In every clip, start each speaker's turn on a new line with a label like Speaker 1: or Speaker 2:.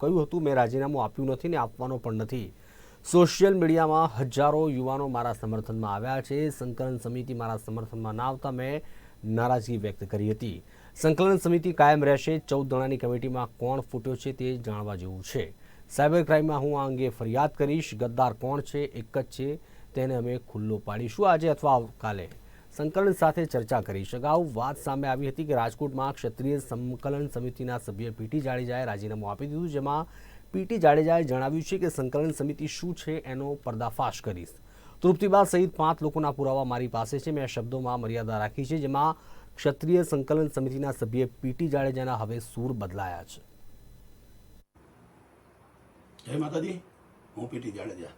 Speaker 1: કહ્યું હતું, મેં રાજીનામું આપ્યું નથી ને આપવાનો પણ નથી. સોશિયલ મીડિયામાં હજારો યુવાનો મારા સમર્થનમાં આવ્યા છે. સંકલન સમિતિ મારા સમર્થનમાં ના આવતા મેં નારાજગી વ્યક્ત કરી હતી. સંકલન સમિતિ કાયમ રહેશે. ચૌદ જણાની કમિટીમાં કોણ ફૂટ્યો છે તે જાણવા જેવું છે. સાયબર ક્રાઇમમાં હું આ અંગે ફરિયાદ કરીશ. ગદ્દાર કોણ છે? એક જ છે. તેને અમે ખુલ્લો પાડીશું. આજે અથવા આવકાલે સંકલન સાથે ચર્ચા કરીશ અગાઉ વાત સામે આવી હતી કે રાજકોટમાં ક્ષત્રિય સંકલન સમિતિના સભ્ય પીટી જાડેજાએ રાજીનામું આપી દીધું, જેમાં પીટી જાડેજાએ જણાવ્યું છે કે સંકલન સમિતિ શું છે એનો પર્દાફાશ કરીશ. તૃપ્તિબા સહિત પાંચ લોકોના પુરાવા મારી પાસે છે. મેં શબ્દોમાં મર્યાદા રાખી છે, જેમાં ક્ષત્રિય સંકલન સમિતિના સભ્ય પીટી જાડેજાના હવે સૂર બદલાયા છે.
Speaker 2: જય માતાજી. હું પીટી જાડેજા.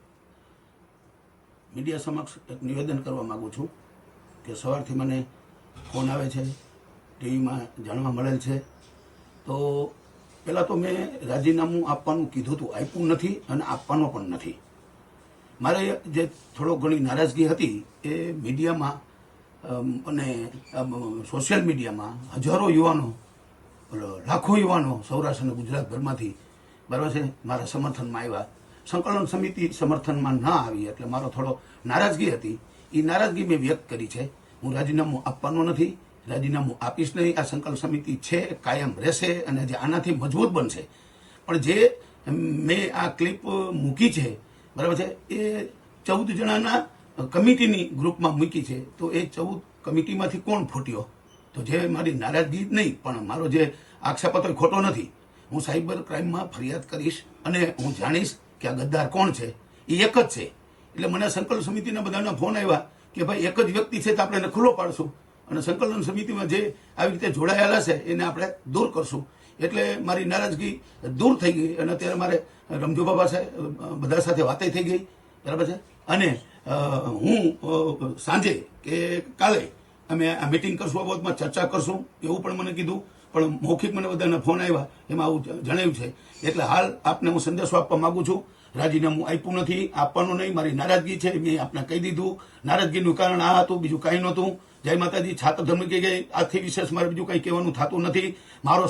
Speaker 2: મીડિયા સમક્ષ એક નિવેદન કરવા માગું છું. કે સવારથી મને ફોન આવે છે, ટીવીમાં જાણવા મળેલ છે. તો પહેલાં તો મેં રાજીનામું આપવાનું કીધું હતું, આપ્યું નથી અને આપવાનો પણ નથી. મારે જે થોડો ઘણી નારાજગી હતી એ મીડિયામાં અને સોશિયલ મીડિયામાં હજારો યુવાનો લાખો યુવાનો સૌરાષ્ટ્ર અને ગુજરાતભરમાંથી બરાબર છે, મારા સમર્થનમાં આવ્યા. સંકલન સમિતિ સમર્થનમાં ના આવી એટલે મારો થોડો નારાજગી હતી. એ નારાજગી મેં વ્યક્ત કરી છે. હું રાજીનામું આપવાનો નથી, રાજીનામું આપીશ નહીં. આ સંકલ્પ સમિતિ છે, કાયમ રહેશે અને જે આનાથી મજબૂત બનશે. પણ જે મેં આ ક્લિપ મૂકી છે, બરાબર છે, એ ચૌદ જણાના કમિટીની ગ્રુપમાં મૂકી છે. તો એ ચૌદ કમિટીમાંથી કોણ ફૂટ્યો? તો જે મારી નારાજગી નહીં, પણ મારો જે આક્ષેપ હતો એ ખોટો નથી. હું સાયબર ક્રાઇમમાં ફરિયાદ કરીશ અને હું જાણીશ કે આ ગદ્દાર કોણ છે. એ એક જ છે. એટલે મને સંકલન સમિતિના બધાના ફોન આવ્યા કે ભાઈ એક જ વ્યક્તિ છે તો આપણે એને ખુલ્લો પાડશું. અને સંકલન સમિતિમાં જે આવી રીતે જોડાયેલા છે, એને આપણે દૂર કરશું. એટલે મારી નારાજગી દૂર થઈ ગઈ અને અત્યારે મારે રમજો બાબા સાહેબ બધા સાથે વાતે થઈ ગઈ. બરાબર છે? અને હું સાંજે કે કાલે અમે આ મિટિંગ કરશું, આ બાબતમાં ચર્ચા કરશું, એવું પણ મને કીધું. પણ મૌખિક મને બધાના ફોન આવ્યા, એમાં આવું જણાવ્યું છે. એટલે હાલ આપને હું સંદેશો આપવા માગું છું. રાજીનામું આપ્યું નથી, આપવાનું નહીં, મારી નારાજગી છે, મેં આપને કહી દીધું. નારાજગીનું કારણ આ હતું, બીજું કાંઈ નહોતું. જય માતાજી છાત્ર ધર્મ કે ગઈ આથી વિશેષ મારે બીજું કંઈ કહેવાનું થતું નથી. મારો